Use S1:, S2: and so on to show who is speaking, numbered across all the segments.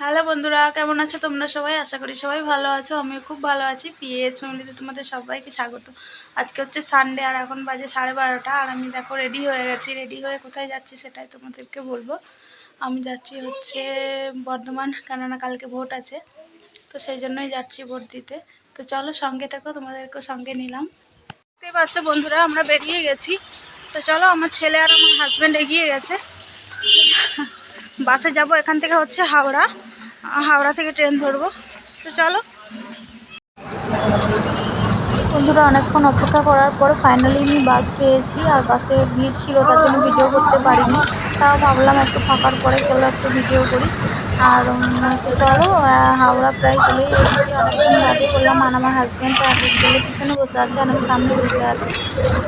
S1: Hello বন্ধুরা, কেমন আছো তোমরা সবাই? আশা করি সবাই ভালো আছো। আমিও খুব ভালো আছি। পিএস ফ্যামিলিতে তোমাদের সবাইকে স্বাগত। আজকে হচ্ছে সানডে আর এখন বাজে সাড়ে বারোটা। আর আমি দেখো রেডি হয়ে গেছি। রেডি হয়ে কোথায় যাচ্ছি সেটাই তোমাদেরকে বলব। আমি যাচ্ছি হচ্ছে বর্ধমান, কেননা কালকে ভোট আছে। তো সেই জন্যই যাচ্ছি ভোট দিতে। তো চলো সঙ্গে থাকো, তোমাদেরকেও সঙ্গে নিলাম। দেখতেই পাচ্ছ বন্ধুরা, আমরা বেরিয়ে গেছি। তো চলো, আমার ছেলে আর আমার হাজব্যান্ড এগিয়ে গেছে। বাসে যাব এখান থেকে হচ্ছে হাওড়া। হাওড়া থেকে ট্রেন ধরবো। তো চলো। বন্ধুরা, অনেকক্ষণ অপেক্ষা করার পর ফাইনালি আমি বাস পেয়েছি আর বাসে ভিড় ছিল, তার জন্য ভিডিও করতে পারিনি। তাও ভাবলাম একটু ফাঁকার পরে চলো একটু ভিডিও করি। আর হচ্ছে চলো হাওড়া প্রায় চলে এসেছি। অনেকক্ষণ বাদে করলাম আর আমার হাজব্যান্ড আর পিছনে বসে আছে আর আমি সামনে বসে আছি।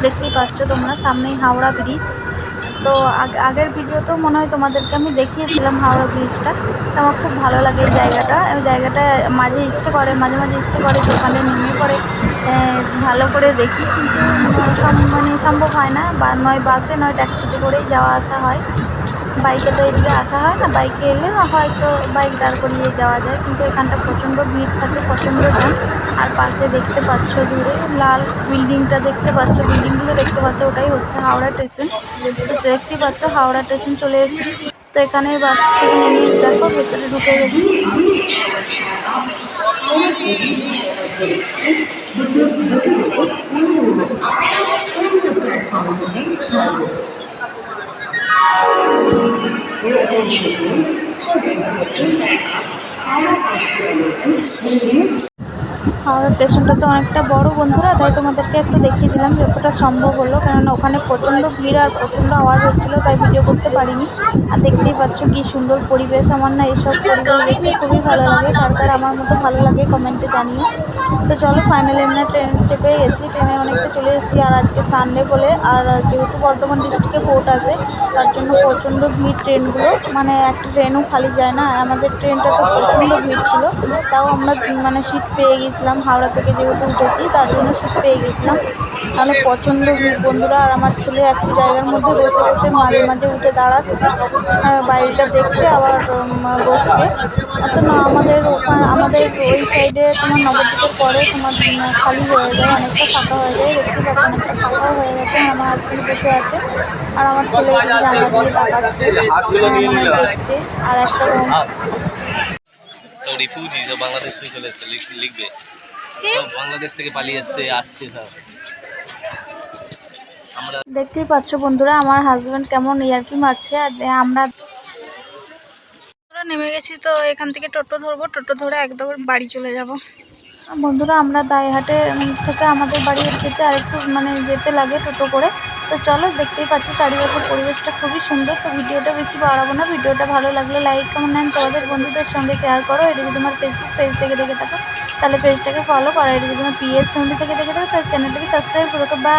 S1: দেখতেই পাচ্ছ তোমরা, সামনেই হাওড়া ব্রিজ তো আগ- আগের ভিডিওতেও মনে হয় তোমাদেরকে আমি দেখিয়েছিলাম হাওড়া ব্রিজটা তো আমার খুব ভালো লাগে এই জায়গাটা। এই জায়গাটা মাঝে ইচ্ছে করে, মাঝে মাঝে ইচ্ছে করে ওখানে নেমে পড়ে ভালো করে দেখি। কিন্তু মানে সম্ভব হয় না। বা, নয় বাসে, নয় ট্যাক্সিতে করেই যাওয়া আসা হয়। বাইকে তো এদিকে আসা হয় না, বাইকে এলে হয়তো বাইক দাঁড় করিয়ে যাওয়া যায়, কিন্তু এখানটা প্রচণ্ড ভিড় থাকে, প্রচণ্ড জ্যাম। আর পাশে দেখতে পাচ্ছ দূরে লাল বিল্ডিংটা দেখতে পাচ্ছ, বিল্ডিংগুলো দেখতে পাচ্ছ, ওটাই হচ্ছে হাওড়া স্টেশন। তো দেখতে পাচ্ছ হাওড়া স্টেশন চলে এসেছি। তো এখানে বাস থেকে নেমে দেখো, ভেতরে ঢুকে গেছি। 는 것을 내가 따라가시려는 হাওড়া স্টেশনটা তো অনেকটা বড় বন্ধুরা, তাই তোমাদেরকে একটু দেখিয়ে দিলাম যতটা সম্ভব হলো। কেননা ওখানে প্রচণ্ড ভিড় আর প্রচণ্ড আওয়াজ হচ্ছিল, তাই ভিডিও করতে পারিনি। আর দেখতেই পাচ্ছ কি সুন্দর পরিবেশ, আমার না এসব পরিবেশ দেখতে খুবই ভালো লাগে। কার কার আমার মতো ভালো লাগে কমেন্টে জানিও। তো চলো ফাইনালি আমরা ট্রেন চেপে গেছি ট্রেনে অনেকটা চলে এসেছি, আর আজকে সানডে বলে। আর যেহেতু বর্ধমান ডিস্ট্রিক্টে ভোট আছে, তার জন্য প্রচণ্ড ভিড় ট্রেনগুলো মানে একটা ট্রেনও খালি যায় না, আমাদের ট্রেনটা তো প্রচণ্ড ভিড় ছিল। তাও আমরা মানে সিট পেয়ে গেছিলাম। হাওড়া থেকে যেহেতু উঠেছি তার জন্য সিট পেয়ে গেছিলাম। তাহলে প্রচণ্ড ভিড় বন্ধুরা আর আমার ছেলে একটু জায়গার মধ্যে বসে বসে মাঝে মাঝে উঠে দাঁড়াচ্ছে আর বাইরেটা দেখছে আবার বসছে। তো না আমাদের ওখানে আমাদের ওই সাইডে তোমার নবদ্বীপের পরে তোমার খালি হয়ে যায় অনেকটা ফাঁকা হয়ে যায় দেখতে পাচ্ছি অনেকটা ফাঁকাও হয়ে গেছে আমার হাজবেন্ড বসে আছে আর আমার ছেলে জানলা দিয়ে আহ, মানে দেখছে আর একটা
S2: রিফিউজি বাংলাদেশ থেকে চলে এসছে লিখ- লিখবে। বাংলাদেশ থেকে পালিয়ে আসছে
S1: দেখতেই পাচ্ছ বন্ধুরা, আমার হাজব্যান্ড কেমন ইয়ার্কি মারছে, আর আমরা নেমে গেছি, তো এখান থেকে টোটো ধরবো, টোটো ধরে একদম বাড়ি চলে যাব। বন্ধুরা, আমরা দায়হাটে থেকে আমাদের বাড়ি যেতে আরেকটু মানে যেতে লাগে টোটো করে। তো চলো, দেখতেই পাচ্ছ চারিপাশের পরিবেশটা খুবই সুন্দর। তো ভিডিওটা বেশি বাড়াবো না, ভিডিওটা ভালো লাগলে লাইক কমেন্ট অ্যান্ড তোমাদের বন্ধুদের সঙ্গে শেয়ার করো। এটা যদি তোমার ফেসবুক পেজ থেকে দেখে থাকো। তাহলে পেজটাকে ফলো করো। এটা যদি তোমার পিএস ফ্যামিলি থেকে দেখে থাকো, তাহলে চ্যানেলটাকে সাবস্ক্রাইব করো বা